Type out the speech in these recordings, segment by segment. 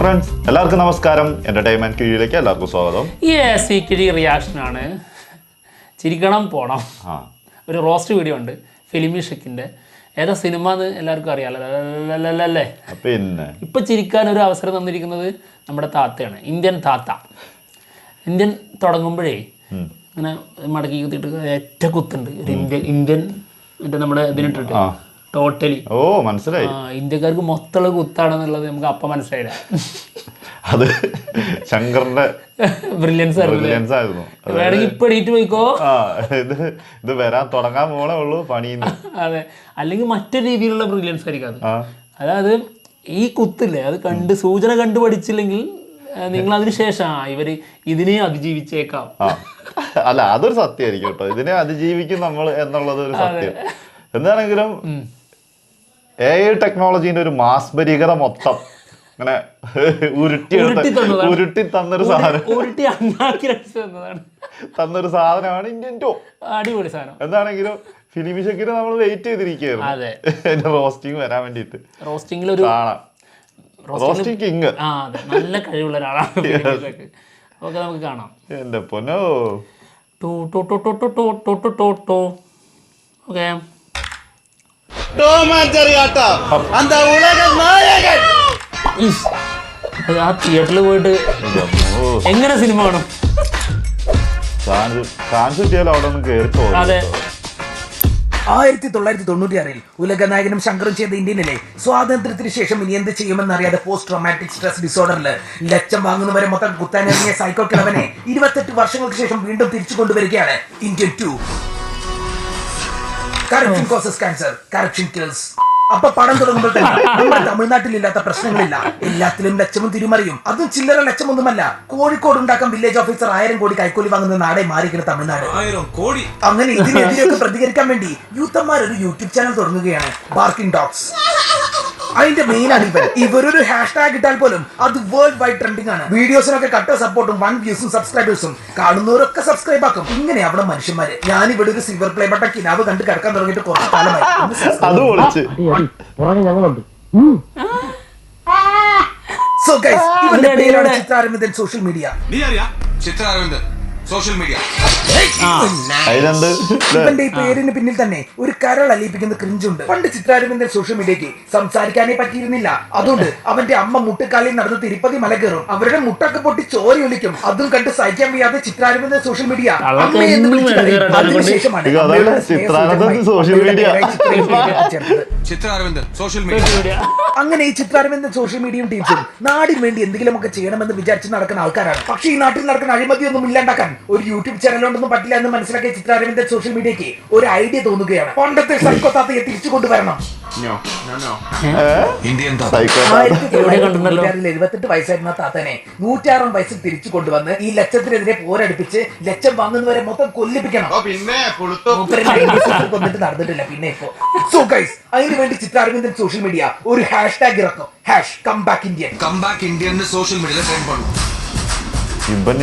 Friends എല്ലാവർക്കും നമസ്കാരം. Entertainment കിഴിയിലേക്ക് എല്ലാവർക്കും സ്വാഗതം. യെസ് ഈ കിഴി റിയാക്ഷനാണ് ചിരിക്കണം പോണം. ആ. ഒരു റോസ്റ്റ് വീഡിയോ ഉണ്ട് ഫിലിമി ഷെക്കിന്റെ ഏതാ സിനിമ എന്ന് എല്ലാവർക്കും അറിയാമല്ലോ അല്ലേ പിന്നെ. ഇപ്പം ചിരിക്കാൻ ഒരു അവസരം തന്നിരിക്കുന്നത് നമ്മുടെ താത്തയാണ് ഇന്ത്യൻ താത്ത. ഇന്ത്യൻ തുടങ്ങുമ്പോഴേ ഇങ്ങനെ മടക്കി കുത്തിയിട്ട് ഏറ്റ കുത്തുണ്ട്. ഒരു ഇന്ത്യൻ ഇന്ത്യൻ മറ്റേ നമ്മുടെ ഇതിനിട്ടിട്ട്. ടോട്ടലി ഓ മനസ്സിലായി. ഇന്ത്യക്കാർക്ക് മൊത്തമുള്ള കുത്താണെന്നുള്ളത് നമുക്ക് അപ്പം മനസ്സിലായില്ല. അത് ശങ്കറിന്റെ ബ്രില്യൻസ് ആയിരുന്നു. ബ്രില്യൻസ് ആയിരുന്നു. വേണമെങ്കിൽ ഇപ്പൊ എണീറ്റ് പോയിക്കോ? ഇത് ഇത് വരാൻ തുടങ്ങാൻ പോണേ ഉള്ളൂ പണിയുന്നു. അതെ. അല്ലെങ്കിൽ മറ്റൊരു രീതിയിലുള്ള ബ്രില്യൻസ് ആയിരിക്കും അത്. അതായത് ഈ കുത്തില്ലേ അത് കണ്ട് സൂചന കണ്ടു പഠിച്ചില്ലെങ്കിൽ നിങ്ങൾ അതിനുശേഷം ഇവർ ഇതിനെ അതിജീവിച്ചേക്കാം. അല്ല അതൊരു സത്യമായിരിക്കും കേട്ടോ. ഇതിനെ അതിജീവിക്കും നമ്മൾ എന്നുള്ളത് ഒരു സത്യം. എന്താണെങ്കിലും എ ഐ ടെക്നോളജീന്റെ ഒരു മാസ്മരികത മൊത്തം. അങ്ങനെ ഉരുട്ടി. ഉരുട്ടി തന്നൊരു സാധനം. ഉരുട്ടി തന്നൊരു സാധനമാണ് ഇന്ത്യൻ ടോ അടിപൊളി സാധനം. എന്താണെങ്കിലും ഫിലിമി ഷെക്കിന് നമ്മൾ വെയിറ്റ് ചെയ്തിരിക്കുകയായിരുന്നു. അതെ. എന്റെ റോസ്റ്റിംഗ് വരാൻ വേണ്ടിയിട്ട്. റോസ്റ്റിംഗിൽ ഒരു കാണാം. റോസ്റ്റിംഗ് കിങ് ആ അതെ. നല്ല കഴിവുള്ള ഒരാളാണ്. ഓക്കെ നമുക്ക് കാണാം. എന്റെ പൊന്നോ. ടു ടു ടു ടു ടു ടു ടു ടു ടു. ടോമാഞ്ചറി ആട്ടോ അന്ത നായകൻ. തിയേറ്ററിൽ പോയിട്ട് എങ്ങനെ സിനിമ കാണും? ചാൻസ് കിട്ടിയാലും അവിടെ ഒന്ന് കയറി അതെ. ശങ്കറും ചെയ്ത ഇന്ത്യനിലെ സ്വാതന്ത്ര്യത്തിന് ശേഷം ഇനി എന്ത് ചെയ്യുമെന്നറിയാതെ പോസ്റ്റ് റൊമാന്റിക് സ്ട്രെസ് ഡിസോർഡറിൽ ലക്ഷം വാങ്ങുന്നവരെ മൊത്തം കുത്താനിറങ്ങിയ സൈക്കോ കിളവനെ ഇരുപത്തെട്ട് വർഷങ്ങൾക്ക് ശേഷം വീണ്ടും തിരിച്ചു കൊണ്ടുവരികയാണ് Indian two corruption causes cancer corruption kills അപ്പൊ പടം തുടങ്ങുമ്പോൾ തന്നെ നമ്മുടെ തമിഴ്നാട്ടിൽ ഇല്ലാത്ത പ്രശ്നങ്ങളില്ല. എല്ലാത്തിലും ലക്ഷവും തിരുമറിയും. അതും ചില്ലറ ലക്ഷമൊന്നുമല്ല കോഴിക്കോട് ഉണ്ടാക്കാൻ വില്ലേജ് ഓഫീസർ ആയിരം കോടി കൈക്കൂലി വാങ്ങുന്ന നാടെ മാറിക്കുന്ന തമിഴ്നാട്. ആയിരം കോടി. അങ്ങനെ ഇതിനെതിരെയൊക്കെ പ്രതികരിക്കാൻ വേണ്ടി യൂത്തന്മാർ ഒരു യൂട്യൂബ് ചാനൽ തുടങ്ങുകയാണ് ബാർക്കിംഗ് ഡോഗ്സ്. അതിന്റെ മെയിൻ ആണ് ഇവർ ഇവരൊരു ഹാഷ് ടാഗ് ഇട്ടാൽ പോലും അത് വേൾഡ് വൈഡ് ട്രെൻഡിംഗ് ആണ് വീഡിയോസിനൊക്കെ കട്ട സപ്പോർട്ടും വൺ വ്യൂസും സബ്സ്ക്രൈബേഴ്സും കാണുന്നവരൊക്കെ സബ്സ്ക്രൈബ് ആക്കും. ഇങ്ങനെ അവിടെ മനുഷ്യന്മാര്. ഞാൻ ഇവിടെ ഒരു സിൽവർ പ്ലേ ബട്ട കിനാവ് കണ്ട് കിടക്കാൻ തുടങ്ങിയിട്ട് കുറച്ച് കാലമായി. സോ ഗൈസ് ഇവന്റെ പേരാണ് ചിത്രാരവിന്ദൻ സോഷ്യൽ മീഡിയ നീ അറിയാ ചിത്ര അരവിന്ദ് സോഷ്യൽ മീഡിയ? ഇവന്റെ ഈ പേരിന് പിന്നിൽ തന്നെ ഒരു കരൾ അലിയിപ്പിക്കുന്ന ക്രിഞ്ചുണ്ട് പണ്ട് ചിത്രാരവിന്ദൻ സോഷ്യൽ മീഡിയക്ക് സംസാരിക്കാനേ പറ്റിയിരുന്നില്ല. അതുകൊണ്ട് അവന്റെ അമ്മ മുട്ടുകാലിൽ നടന്ന് തിരുപ്പതി മല കയറും. അവരുടെ മുട്ടൊക്കെ പൊട്ടി ചോരി ഒലിക്കും. അതും കണ്ട് സഹിക്കാൻ വയ്യാതെ ചിത്രാരവിന്ദൻ സോഷ്യൽ മീഡിയ അതിനുശേഷമാണ് സോഷ്യൽ മീഡിയ അങ്ങനെ ഈ ചിത്രാരവിന്ദൻ സോഷ്യൽ മീഡിയയും ടീംസും നാടിന് വേണ്ടി എന്തെങ്കിലുമൊക്കെ ചെയ്യണമെന്ന് വിചാരിച്ച് നടക്കുന്ന ആൾക്കാരാണ്. പക്ഷേ ഈ നാട്ടിൽ നടക്കുന്ന അഴിമതിയൊന്നും ഇല്ലാണ്ടാക്കാൻ ഒരു യൂട്യൂബ് ചാനൽ ഉണ്ടെന്നും പറ്റില്ല എന്ന് മനസ്സിലാക്കിയ ചിത്രാരവിന്ദൻ സോഷ്യൽ മീഡിയക്ക് ഒരു ഐഡിയ തോന്നുകയാണ്. കൊണ്ടത്തെ സൈക്കോ താത്തയെ തിരിച്ചു കൊണ്ടുവരണം. എഴുപത്തെട്ട് വയസ്സായിരുന്ന താത്തനെ നൂറ്റാറും വയസ്സിൽ തിരിച്ചു കൊണ്ടുവന്ന് ഈ ലക്ഷത്തിനെതിരെ പോരടിപ്പിച്ച് ലക്ഷം വാങ്ങുന്നവരെ മൊത്തം കൊല്ലിപ്പിക്കണം. കൊന്നിട്ട് നടന്നിട്ടില്ല. പിന്നെ ഇപ്പോ. സോ ഗൈസ് അതിനു വേണ്ടി ചിത്രാരവിന്ദൻ സോഷ്യൽ മീഡിയ ഒരു ഹാഷ് ടാഗ് ഇറക്കും hash come back Indian come back Indian social media trend ഇവൻ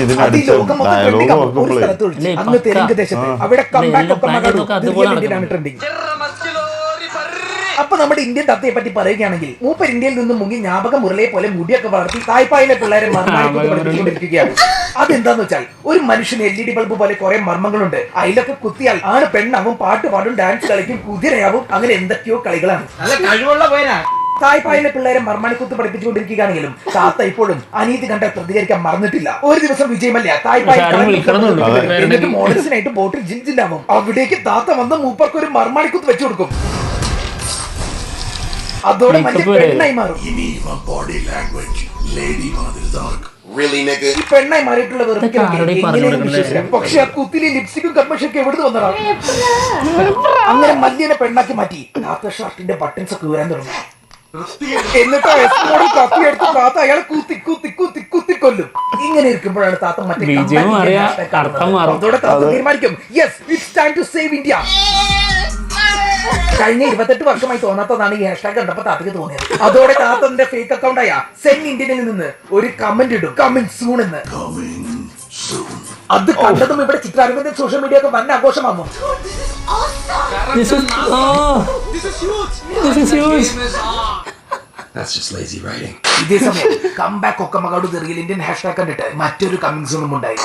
അപ്പൊ നമ്മുടെ ഇന്ത്യൻ തത്തയെ പറ്റി പറയുകയാണെങ്കിൽ മൂപ്പർ ഇന്ത്യയിൽ നിന്ന് മുങ്ങി ഞാപക മുരളയെ പോലെ മുടിയൊക്കെ വളർത്തി തായ്പായിലെ പിള്ളേരെ മർമ്മിക്കുകയാണ് അതെന്താന്ന് വെച്ചാൽ ഒരു മനുഷ്യന് എൽ ഇ ഡി ബൾബ് പോലെ കുറെ മർമ്മങ്ങളുണ്ട്. അതിലൊക്കെ കുത്തിയാൽ ആണ് പെണ്ണാവും പാട്ട് പാടും ഡാൻസ് കളിക്കും കുതിരയാവും അങ്ങനെ എന്തൊക്കെയോ കളികളാണ്. നല്ല കഴിവുള്ള തായ്പായിലെ പിള്ളേരെ മർമ്മണിക്കുത്ത് പഠിപ്പിച്ചുകൊണ്ടിരിക്കുകയാണെങ്കിലും താത്ത ഇപ്പോഴും അനീതി കണ്ട പ്രതികരിക്കാൻ മറന്നിട്ടില്ല. ഒരു ദിവസം വിജയമല്ല? തായ്പായി. എന്നിട്ട് മോഡൽസിനായിട്ട് ബോട്ടിൽ ജിഞ്ചിലാവും അവിടേക്ക് താത്ത വന്ന് മൂപ്പർക്ക് ഒരു മർമ്മണിക്കുത്ത് വെച്ചു കൊടുക്കും. അതോടെ വലിയ. പെണ്ണായി മാറും. റിയലി നെക്ക് ഈ പെണ്ണായി മാറിയിട്ടുള്ള കൊടുക്കുന്നത്? പക്ഷെ ആ കുത്തിലെ ലിപ്സ്റ്റിക്കും കമ്മഷൊക്കെ എവിടെ വന്നതാണ് അങ്ങനെ മല്യനെ പെണ്ണാക്കി മാറ്റി താത്ത ഷർട്ടിന്റെ ബട്ടൺസ് ഒക്കെ ഊരാൻ തുടങ്ങി. എന്നിട്ട് എസ്പോട് കത്തിയെടുത്ത് താത്ത അയാളെ കുത്തി കുത്തി കുത്തി കുത്തി കൊല്ലും. ഇങ്ങനെ ഇരിക്കുമ്പോഴാണ് താത്ത മറ്റേ comeback അറിയാ, അർത്ഥം മാറും. അതോടെ താത്ത തീരുമാനിക്കും. Yes it's time to save India കഴിഞ്ഞ ഇരുപത്തെട്ട് വർഷമായി തോന്നാത്തതാണ് ഈ ഹാഷ്ടാഗ് കണ്ടപ്പോ താത്തക്ക് തോന്നിയത്. അതോടെ താത്തന്റെ ഫേക്ക് അക്കൗണ്ട് ആയ സെൻ ഇന്ത്യനിൽ നിന്ന് ഒരു കമന്റ് ഇടും. കമന്റ് സൂൺ എന്ന്. അത് കണ്ടതും ഇവിടെ ചിത്രാരവിന്ദൻ സോഷ്യൽ മീഡിയ ഒക്കെ വൻ ആഘോഷമാകും This is oh, This is huge. ഇതേ സമയം കംബാക്ക് ഒക്കമകാട് തെറിയിൽ ഇന്ത്യൻ ഹാഷ്ടാഗ് കണ്ടിട്ട് മറ്റൊരു കമ്മിങ് സോണും ഉണ്ടായി.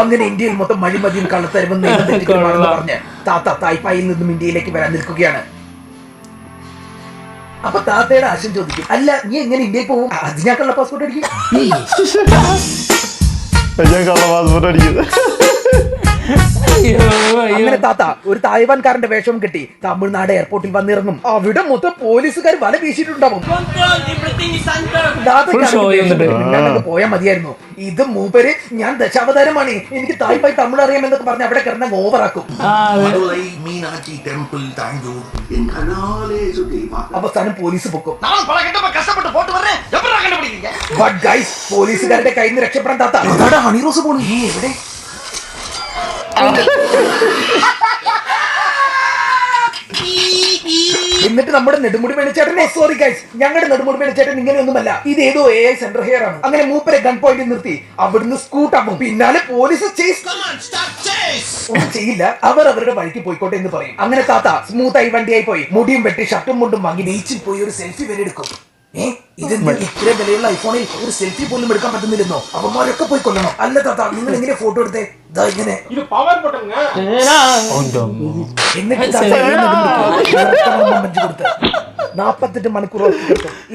അങ്ങനെ ഇന്ത്യയിൽ മൊത്തം മഴിമതിയും കള്ളത്തരവും നിയമം പറഞ്ഞ് താത്ത തായ്പായിൽ നിന്നും ഇന്ത്യയിലേക്ക് വരാൻ നിൽക്കുകയാണ്. അപ്പൊ താത്തയുടെ ആശം ചോദിക്കും. അല്ല നീ എങ്ങനെ ഇന്ത്യയിൽ പോകും അത് ഞാൻ കള്ള പാസ്പോർട്ട് അടിക്കും. ഞാൻ കള്ള പാസ്പോർട്ട് അടിക്കുന്നത് അങ്ങനെ താത്ത ഒരു തായ്വാൻകാരന്റെ വേഷം കിട്ടി. തമിഴ്നാട് എയർപോർട്ടിൽ വന്നിറങ്ങും. അവിടെ മൊത്തം പോലീസുകാർ വല വീശിട്ടുണ്ടാവും പോയാൽ മതിയായിരുന്നു. ഇത് മൂപ്പര് ഞാൻ ദശാവതാരമാണ്. എനിക്ക് തായ്പായ് തമിഴ് അറിയാം എന്നൊക്കെ പറഞ്ഞ് അവിടെ കിടന്ന ഓവറാക്കും അവസാനം പോലീസ് പൊക്കും. പോലീസുകാരുടെ കയ്യിൽ നിന്ന് രക്ഷപ്പെടാൻ താത്ത. ഹണിറോസ് പോണു? എവിടെ? എന്നിട്ട് നമ്മുടെ നെടുമുടി മേടിച്ചേട്ടൻ സോറി ഗൈസ് ഞങ്ങളുടെ നെടുമുടി വെളിച്ചേട്ടൻ ഇങ്ങനെയൊന്നുമല്ല. ഇത് ഏതോ എ ഐ സെന്റർ ഹെയർ ആണ്. അങ്ങനെ മൂപ്പരെ ഗൺ പോയിന്റ് നിർത്തി. അവിടുന്ന് സ്കൂട്ടാകും പിന്നാലെ പോലീസ് ചെയ്യില്ല. അവർ അവരുടെ വഴിക്ക് പോയിക്കോട്ടെ എന്ന് പറയും. അങ്ങനെ താത്ത സ്മൂത്തായി വണ്ടിയായി പോയി. മുടിയും വെട്ടി ഷർട്ടും മുണ്ടും വാങ്ങി ബീച്ചിൽ പോയി ഒരു സെൽഫി വരെ എടുക്കും ഇത് ഇത്രയും വിലയുള്ള ഐഫോണിൽ ഒരു സെൽഫി പോലും എടുക്കാൻ പറ്റുന്നില്ലെന്നോ? അവന്മാരൊക്കെ പോയി കൊല്ലണം അല്ല താത്ത നിങ്ങൾ എങ്ങനെ ഫോട്ടോ എടുത്തേ? ദാ ഇങ്ങനെ. എന്നിട്ട് കൊടുത്ത്. നാപ്പത്തെട്ട് മണിക്കൂർ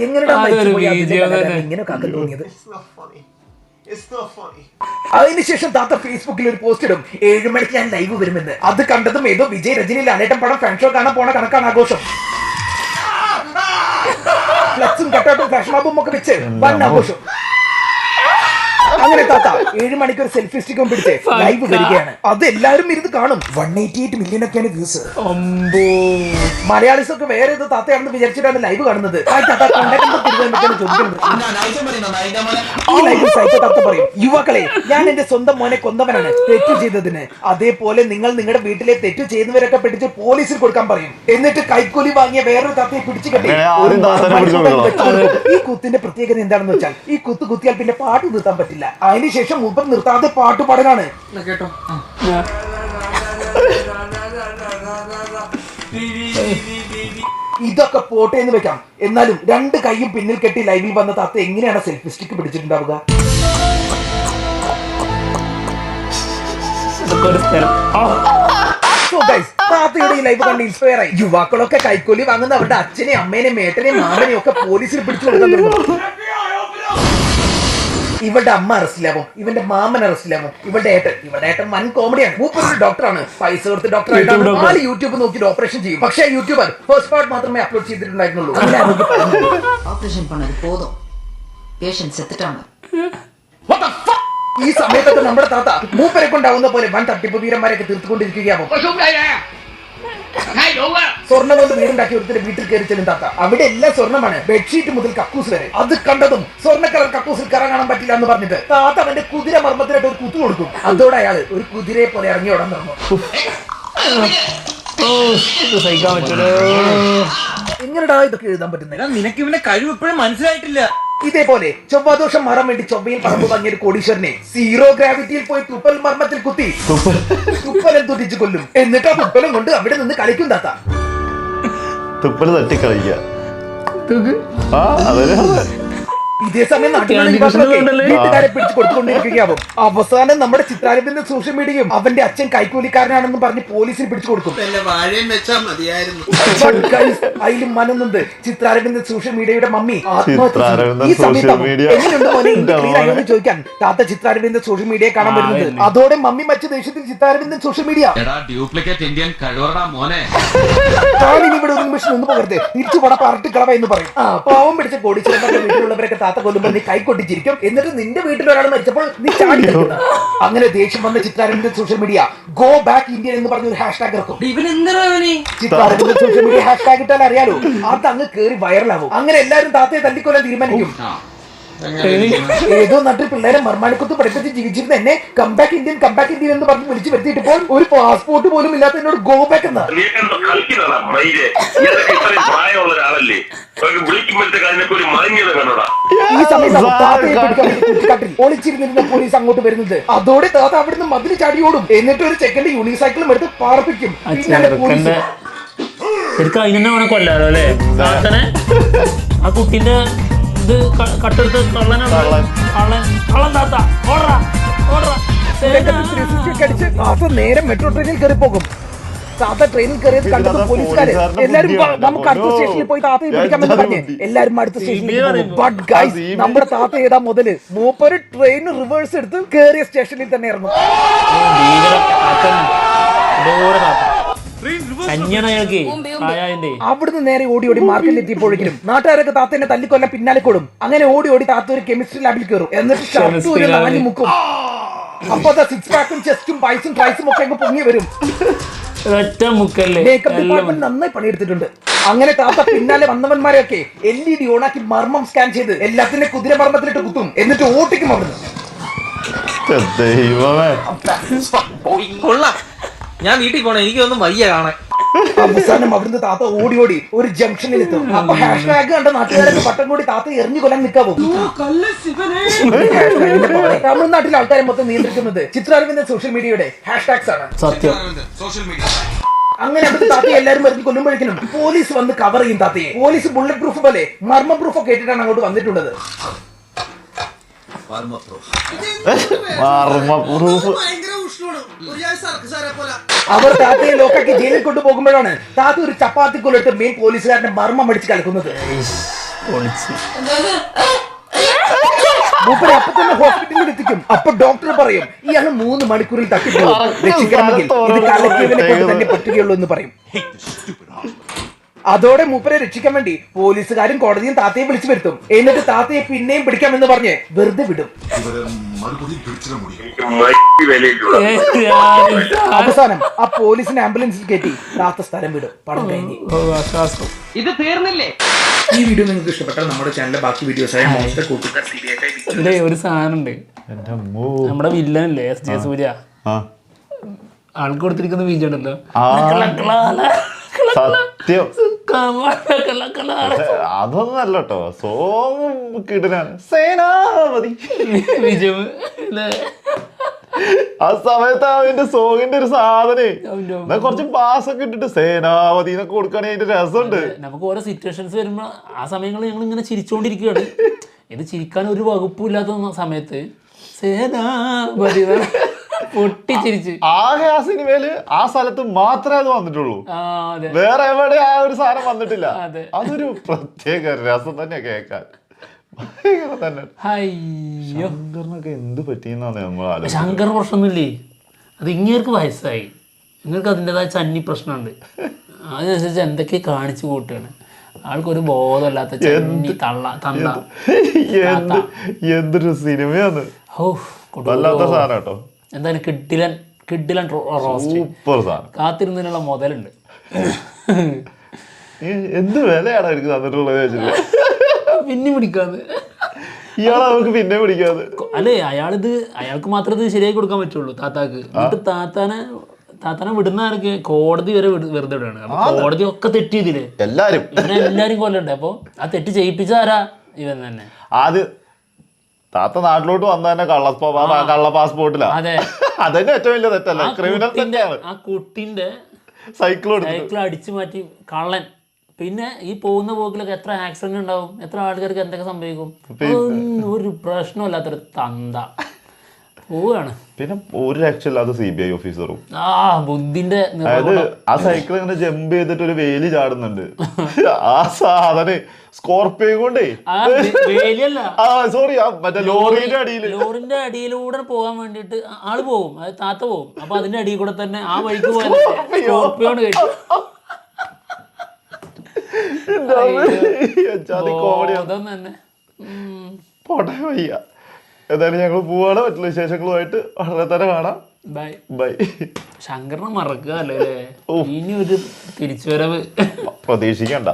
എങ്ങനെയാ ഇങ്ങനെ കാക്ക തോന്നിയത്. അതിനുശേഷം താത്ത ഫേസ്ബുക്കിൽ ഒരു പോസ്റ്റ് ഇടും. ഏഴു മണിക്ക് ഞാൻ ലൈവ് വരുമെന്ന്. അത് കണ്ടതും ഏതോ വിജയ് രജനിയിൽ അനേട്ടം പടം ഫാൻ ഷോ കാണാൻ പോണ കണക്കാണ് ആഘോഷം. ഫ്ലക്സും കട്ടൗട്ടും ഫ്ലാഷ് മോബും ഒക്കെ വെച്ച് വൻ ആഘോഷം അങ്ങനെ താത്ത ഏഴ് മണിക്ക് ഒരു സെൽഫി സ്റ്റിക്കും പിടിച്ച് ലൈവ് വരികയാണ്. അത് എല്ലാവരും ഇരുന്ന് കാണും. വൺ എയ്റ്റി എയ്റ്റ് മില്യൺ ഒക്കെയാണ് വ്യൂസ് മലയാളീസ് ഒക്കെ വേറെ ഏതോ താത്തയാണെന്ന് വിചാരിച്ചിട്ടാണ് ലൈവ് കാണുന്നത്. പറയും യുവാക്കളെ ഞാൻ എന്റെ സ്വന്തം മോനെ കൊന്നവനാണ്. തെറ്റ് ചെയ്തതിന് അതേപോലെ നിങ്ങൾ നിങ്ങളുടെ വീട്ടിലെ തെറ്റ് ചെയ്യുന്നവരൊക്കെ പിടിച്ച് പോലീസിൽ കൊടുക്കാൻ പറയും. എന്നിട്ട് കൈക്കൂലി വാങ്ങിയ വേറൊരു തത്തയെ പിടിച്ചു കെട്ടി. ഈ കുത്തിന്റെ പ്രത്യേകത എന്താണെന്ന് വെച്ചാൽ ഈ കുത്ത് കുത്തിയാൽ പിന്നെ പാട്ട് നിർത്താൻ പറ്റില്ല. അതിനുശേഷം മുമ്പ് നിർത്താതെ പാട്ട് പാടലാണ്. കേട്ടോ. ഇതൊക്കെ പോട്ടെ എന്ന് വെക്കാം. എന്നാലും രണ്ട് കൈയും പിന്നിൽ കെട്ടി ലൈവിൽ വന്ന താത്ത എങ്ങനെയാണ് സെൽഫി സ്റ്റിക്ക് പിടിച്ചിട്ടുണ്ടാവുക? താത്തയുടെ ഈ ലൈവ് കണ്ട് ഇൻസ്പയർ ആയി. യുവാക്കളൊക്കെ കൈക്കൂലി വാങ്ങുന്ന അവരുടെ അച്ഛനെയും അമ്മേനെയും മേട്ടനെയും മാമനെയും ഒക്കെ പോലീസിൽ പിടിച്ചു തുടങ്ങും ഇവരുടെ അമ്മ അറസ്റ്റിലാവും ഇവന്റെ മാമൻ അറസ്റ്റിലാവും ഇവരുടെ ഏട്ടൻ. ഇവരുടെ ഏട്ടൻ വൻ കോമഡിയാണ്. മൂപ്പർ ഡോക്ടറാണ് പൈസ കൊടുത്ത് ഡോക്ടറായിട്ടാണ് നാല് യൂട്യൂബ് നോക്കി ഓപ്പറേഷൻ ചെയ്യും. പക്ഷേ യൂട്യൂബർ ഫസ്റ്റ് പാർട്ട് മാത്രമേ അപ്ലോഡ് ചെയ്തിട്ടുണ്ടായിരുന്നുള്ളൂ. ഓപ്പറേഷൻ പണത് പോതും പേഷ്യൻ സെത്തിട്ടാണ് ഈ സമയത്തൊക്കെ നമ്മുടെ താത്ത മൂപ്പരെ കൊണ്ടാവുന്ന പോലെ വൻ തട്ടിപ്പ് വീരന്മാരെയൊക്കെ തീർത്തുകൊണ്ടിരിക്കുകയാവും സ്വർണം കൊണ്ട് വീടുണ്ടാക്കി ഒരുത്തിന്റെ വീട്ടിൽ കയറി ചെല്ലും താത്ത. അവിടെ എല്ലാം സ്വർണമാണ്. ബെഡ്ഷീറ്റ് മുതൽ കക്കൂസ് വരെ. അത് കണ്ടതും സ്വർണ കളർ കക്കൂസിൽ കറ കാണാൻ പറ്റില്ല എന്ന് പറഞ്ഞിട്ട് താത്ത അവന്റെ കുതിര മർമ്മത്തിലായിട്ട് ഒരു കുത്തു കൊടുക്കും അതോടെ അയാൾ ഒരു കുതിരയെ പോലെ ഇറങ്ങി ഓടാൻ തുടങ്ങും. സഹിക്കാൻ എങ്ങനെടാ ഇതൊക്കെ എഴുതാൻ പറ്റുന്നില്ല നിനക്ക് ഇവന്റെ കഴിവ് ഇപ്പോഴും മനസ്സിലായിട്ടില്ല. ഇതേപോലെ ചൊവ്വാദോഷം മാറാൻ വേണ്ടി ചൊവ്വയിൽ പറമ്പ് വാങ്ങിയ ഒരു കോടീശ്വരനെ സീറോ ഗ്രാവിറ്റിയിൽ പോയി തുപ്പൽ മർമ്മത്തിൽ കുത്തി. തുപ്പലം തുറ്റിച്ച് കൊല്ലും. എന്നിട്ട് ആ തുപ്പലും കൊണ്ട് അവിടെ നിന്ന് കളിക്കും താത്ത. തുപ്പൽ തട്ടിക്കളിക്കുക. ആ അതൊരു ഇതേ സമയം വീട്ടുകാരെ പിടിച്ചു കൊടുത്തുകൊണ്ടിരിക്കുകയാവും അവസാനം നമ്മുടെ ചിത്രാലയത്തിന്റെ സോഷ്യൽ മീഡിയയും അവന്റെ അച്ഛൻ കൈക്കൂലിക്കാരനാണെന്ന് പറഞ്ഞ് പോലീസിന് പിടിച്ചു കൊടുക്കും അതിൽ മനന്നുണ്ട്. ചിത്രാരവിന്റെ സോഷ്യൽ മീഡിയയുടെ മമ്മി. ഈ സമയത്ത് എങ്ങനെയുണ്ട് മോനെ? ചോദിക്കാൻ താത്ത ചിത്രാരവിന്റെ സോഷ്യൽ മീഡിയ കാണാൻ വരുന്നത്. അതോടെ മമ്മി മറ്റു ദേശത്തിൽ ചിത്രാരവിന്ദൻ സോഷ്യൽ മീഡിയ എടാ ഡ്യൂപ്ലിക്കേറ്റ് ഇന്ത്യൻ കഴിവറടാ മോനെ. താനിനി ഇവിടെ ഒരു നിമിഷം ഒന്ന് പകർത്തേ തിരിച്ചു പട പറട്ടിക്കളവ എന്ന് പറയും. ആ പാവം പിടിച്ച കോടിച്ചെലവരുടെ വീട്ടിലുള്ളവരൊക്കെ താത്ത കൊല്ലുമ്പോൾ നീ കൈ കൊട്ടിച്ചിരിക്കും. എന്നിട്ട് നിന്റെ വീട്ടിൽ ഒരാൾ മരിച്ചപ്പോൾ നീ ചാടി. അങ്ങനെ ദേഷ്യം വന്ന ചിത്രാരവിന്റെ social media go back India എന്ന് പറഞ്ഞ ഒരു ഹാഷ്ടാഗ് ഇറക്കും ചിത്രാരവിന്റെ സോഷ്യൽ മീഡിയ ഹാഷ്ടാഗ് ഇട്ടാൽ അറിയാലോ അത് അങ്ങ് കയറി വൈറലാവും അങ്ങനെ എല്ലാരും താത്തയെ തല്ലിക്കൊല്ലാൻ തീരുമാനിക്കും. ഏതോ നാട്ടിൽ പിള്ളേരെ മർമാണിക്കുത്ത് പഠിപ്പിച്ച് ജീവിച്ചിരുന്ന എന്നെ കംബാക്ക് ഇന്ത്യൻ കംബാക്ക് ഇന്ത്യൻ എന്ന് പറഞ്ഞ് വിളിച്ചു വരുത്തിയിട്ടിപ്പോൾ ഒരു പാസ്പോർട്ട് പോലും ഇല്ലാത്ത എന്നോട് ഗോ ബാക്ക് എന്നാ. ഈ വേണ്ടി ഒളിച്ചിരുന്നിരുന്ന പോലീസ് അങ്ങോട്ട് വരുന്നത്. അതോടെ താത്ത അവിടുന്ന് മതിൽ ചാടിയോടും എന്നിട്ട് ഒരു ചെക്കൻഡ് യൂണിസൈക്കിളും എടുത്ത് പാർപ്പിക്കും. ശരിക്കും അതിനെ കൊല്ലാലോ അല്ലേ? ആ കുട്ടിന്റെ ഇത് കട്ടെടുത്ത് കള്ളനാണ്. കള്ളൻ. കള്ളൻ. താത്ത. ഓടറാ. ഓടറാ. ഇതൊക്കെ 360 ഒക്കെ അടിച്ച് താത്ത നേരെ മെട്രോ ട്രെയിനിൽ കയറി പോകും താത്ത ട്രെയിനിൽ കയറിയത് കണ്ടത് പോലീസുകാര്. എല്ലാരും നമുക്ക് അടുത്ത സ്റ്റേഷനിൽ പോയി താത്തയെ പിടിക്കാമെന്ന് എന്താണ് പറഞ്ഞ്. എല്ലാരും അടുത്ത സ്റ്റേഷനിൽ ബട്ട് ഗൈസ് നമ്മുടെ താത്ത ഏതാ മുതൽ? മൂപ്പര് ട്രെയിൻ റിവേഴ്സ് എടുത്ത് കേറിയ സ്റ്റേഷനിൽ തന്നെ ഇറങ്ങും. അയാൾക്ക് അവിടുന്ന് നേരെ ഓടി ഓടി മാർക്കറ്റിൽ എത്തിയപ്പോഴേക്കും നാട്ടുകാരൊക്കെ താത്തേനെ തല്ലിക്കൊല്ല പിന്നാലെ കൊടും. അങ്ങനെ ഓടി ഓടി താത്ത ഒരു കെമിസ്ട്രി ലാബിൽ കയറും. എന്നിട്ട് ഷർട്ട് ഒരു Chemistry lab. നാലി മുക്കും. അപ്പൊ സിക്സ് പാക്കും ചെസ്റ്റും ബൈസും ട്രൈസും ഒക്കെ അങ്ങ് പൊങ്ങി വരും. ഒറ്റ മുക്കല്ലേ. മേക്കപ്പ് ഡിപ്പാർട്ട്മെന്റ് നന്നായി പണിയെടുത്തിട്ടുണ്ട്. അങ്ങനെ താത്ത പിന്നാലെ വന്നവന്മാരെയൊക്കെ എൽ ഇ ഡി ഓണാക്കി മർമ്മം സ്കാൻ ചെയ്ത് എല്ലാത്തിന്റെ കുതിര മർമ്മത്തിലിട്ട് കുത്തും. എന്നിട്ട് ഓട്ടിക്കും അവിടുന്ന്. ദൈവമേ. കൊള്ളാം. ഞാൻ വീട്ടിൽ പോണേ. എനിക്കൊന്നും വയ്യ കാണാൻ. അവസാനം അവിടുന്ന് താത്ത ഓടി ഓടി ഒരു ജംഗ്ഷനിൽ എത്തും. അപ്പൊ ഹാഷ് ടാഗ് കണ്ട നാട്ടുകാരൊക്കെ പട്ടം കൂടി താത്ത എറിഞ്ഞു കൊല്ലാൻ നിൽക്കാവോ തമിഴ്നാട്ടിലെ ആൾക്കാരെ മൊത്തം നിയന്ത്രിക്കുന്നത് ചിത്രാരവിന്ദൻ സോഷ്യൽ മീഡിയയുടെ ഹാഷ് ടാഗ്സ് ആണ്. സത്യം. സോഷ്യൽ മീഡിയ അങ്ങനെ അവിടുത്തെ താത്തയെ എല്ലാവരും മരുന്ന് കൊല്ലുമ്പോഴേക്കും പോലീസ് വന്ന് കവർ ചെയ്യും താത്തയെ. പോലീസ് ബുള്ളറ്റ് പ്രൂഫ് പോലെ മർമ്മ പ്രൂഫ് ഒക്കെ ഇട്ടിട്ടാണ് അങ്ങോട്ട് വന്നിട്ടുള്ളത്. മർമ്മ പ്രൂഫ് അവർ താത്തയെ ലോക്കാക്കി ജയിലിൽ കൊണ്ടുപോകുമ്പോഴാണ് താത്ത ഒരു ചപ്പാത്തി കൊല്ലെടുത്ത് മെയിൻ പോലീസുകാരന്റെ മർമ്മം അടിച്ച് കളിക്കുന്നത് മൂപ്പര് മൂപ്പരെ അപ്പൊ തന്നെ ഹോസ്പിറ്റലിൽ എത്തിക്കും. അപ്പൊ ഡോക്ടർ പറയും ഇയാൾ മൂന്ന് മണിക്കൂറിൽ തട്ടിപ്പോകും. രക്ഷിക്കണമെങ്കിൽ ഇത് കലക്കിയവനെ കൊണ്ട് തന്നെ പറ്റുകയുള്ളൂ എന്ന് പറയും. അതോടെ മൂപ്പരെ രക്ഷിക്കാൻ വേണ്ടി പോലീസുകാരും കോടതിയും താത്തയെ വിളിച്ചു വരുത്തും. എന്നിട്ട് താത്തയെ പിന്നെയും പിടിക്കാം എന്ന് പറഞ്ഞ് വെറുതെ വിടും. അവസാനം ആ പോലീസിനെ ആംബുലൻസിൽ കയറ്റി താത്ത സ്ഥലം വിടും. പടം കഴിഞ്ഞ്. ഇത് തീർന്നില്ലേ? ഈ വീഡിയോ നിങ്ങൾക്ക് ഇഷ്ടപ്പെട്ടാൽ നമ്മുടെ ചാനലിലെ ബാക്കി വീഡിയോസ് ആയ മോസ്റ്റർ കൂട്ടുകാർ ഒരു സാധനം ഉണ്ട് നമ്മുടെ വില്ലനല്ലേ എസ് ജെ സൂര്യ? ആൾക്ക് കൊടുത്തിരിക്കുന്ന ബീജുണ്ടല്ലോ സത്യം. അതൊന്നും അല്ല കേട്ടോ സോങ് കിടനാണ് സേനാപതി. വിജയം? ആ സമയത്ത് അവന്റെ സോങ്ങിന്റെ ഒരു സാധനേ. കുറച്ച് പാസ് ഒക്കെ ഇട്ടിട്ട് സേനാപതി എന്നൊക്കെ കൊടുക്കുകയാണെങ്കിൽ അതിന്റെ രസമുണ്ട്. നമുക്ക് ഓരോ സിറ്റുവേഷൻസ് വരുമ്പോൾ ആ സമയങ്ങളിൽ ഞങ്ങൾ ഇങ്ങനെ ചിരിച്ചുകൊണ്ടിരിക്കുകയാണ് ഇത് ചിരിക്കാൻ ഒരു വകുപ്പില്ലാത്ത സമയത്ത് സേനാപതി എന്ന് പൊട്ടിച്ചിരിച്ച്. ആകെ ആ സിനിമയിൽ ആ സ്ഥലത്ത് മാത്രമേ അത് വന്നിട്ടുള്ളൂ. വേറെ എവിടെ ആ ഒരു സാധനം വന്നിട്ടില്ല. അതൊരു പ്രത്യേക രസം തന്നെ കേൾക്കാൻ. ഭയങ്കര തന്നെ. ശങ്കറിനൊക്കെ എന്ത് പറ്റിയെന്നാണ് നമ്മൾ ശങ്കർ പ്രശ്നമൊന്നുമില്ലേ? അത് ഇങ്ങേർക്ക് വയസ്സായി. നിങ്ങൾക്ക് അതിന്റെതായ ചന്നി പ്രശ്നമുണ്ട്. അതിനനുസരിച്ച് എന്തൊക്കെ കാണിച്ചു കൂട്ടുകയാണ്. ആൾക്കൊരു ബോധമില്ലാത്ത ചന്നി തള്ള തന്ത എന്ത് എന്തൊരു സിനിമയാണ്. വല്ലാത്ത സാധനം കേട്ടോ. എന്തായാലും കിഡിലൻ കിഡിലൻ റോസ്റ്റ്. സൂപ്പർ സാധനം കാത്തിരുന്നതിനുള്ള മുതലുണ്ട്. എന്ത് വിലയാണ് എനിക്ക് തന്നിട്ടുള്ളത് വെച്ചിട്ട് പിന്നെ പിടിക്കാതെ ഇയാളെ നമുക്ക് പിന്നെ പിടിക്കാതെ അല്ലേ അയാളിത് അയാൾക്ക് മാത്രമേ ഇത് ശരിയാക്കി കൊടുക്കാൻ പറ്റുള്ളൂ താത്താക്ക്. എന്നിട്ട് താത്താനെ താത്താനെ വിടുന്ന ആർക്ക് കോടതി വരെ വെറുതെ വിടുകയാണ്. അപ്പൊ കോടതി ഒക്കെ തെറ്റ് ചെയ്തില്ലേ എല്ലാരും. ഇവനെ എല്ലാരും കൊല്ലണ്ടേ? അപ്പൊ ആ തെറ്റ് ചെയ്യിപ്പിച്ച ആരാ ഇവൻ തന്നെ. ആദ്യം താത്ത നാട്ടിലോട്ട് വന്ന തന്നെ കള്ള കള്ള പാസ്പോർട്ടിലാ. അതെ. അതന്നെ ഏറ്റവും വലിയ തെറ്റല്ലേ? ക്രിമിനൽ തന്നെയാണ് ആ കുട്ടിന്റെ സൈക്കിൾ സൈക്കിൾ അടിച്ചു മാറ്റി കള്ളൻ. പിന്നെ ഈ പോകുന്ന പോക്കിലൊക്കെ എത്ര ആക്സിഡന്റ് ഉണ്ടാവും? എത്ര ആൾക്കാർക്ക് എന്തൊക്കെ സംഭവിക്കും? ഒരു പ്രശ്നമില്ലാത്തൊരു തന്ത. പോവാണ് പിന്നെ ഒരു രക്ഷയില്ലാത്ത സി ബി ഐ ഓഫീസറും ആ ബുദ്ധിന്റെ അതായത് ആ സൈക്കിൾ ഇങ്ങനെ ജമ്പ് ചെയ്തിട്ട് ഒരു വേലി ചാടുന്നുണ്ട്. ആ സാധനം സ്കോർപ്പിയോ കൊണ്ടേ. ആ സോറി മറ്റേ ലോറിന്റെ അടിയിൽ ലോറിന്റെ അടിയിലൂടെ പോകാൻ വേണ്ടിട്ട് ആൾ പോകും അത് താത്ത പോകും അപ്പൊ അതിന്റെ അടിയിൽ കൂടെ തന്നെ ആ വഴിക്ക് പോകാൻ സ്കോർപ്പിയോണ് കഴിച്ചു കോമഡി തന്നെ. പോട്ടെ വയ്യ എന്തായാലും ഞങ്ങൾ പോവാണ്. മറ്റുള്ള വിശേഷങ്ങളുമായിട്ട് വളരെ തന്നെ കാണാം. ബൈ. ബൈ. ശങ്കറിനെ മറക്കുക അല്ലേ ഇനി ഒരു തിരിച്ചുവരവ്. പ്രതീക്ഷിക്കണ്ട.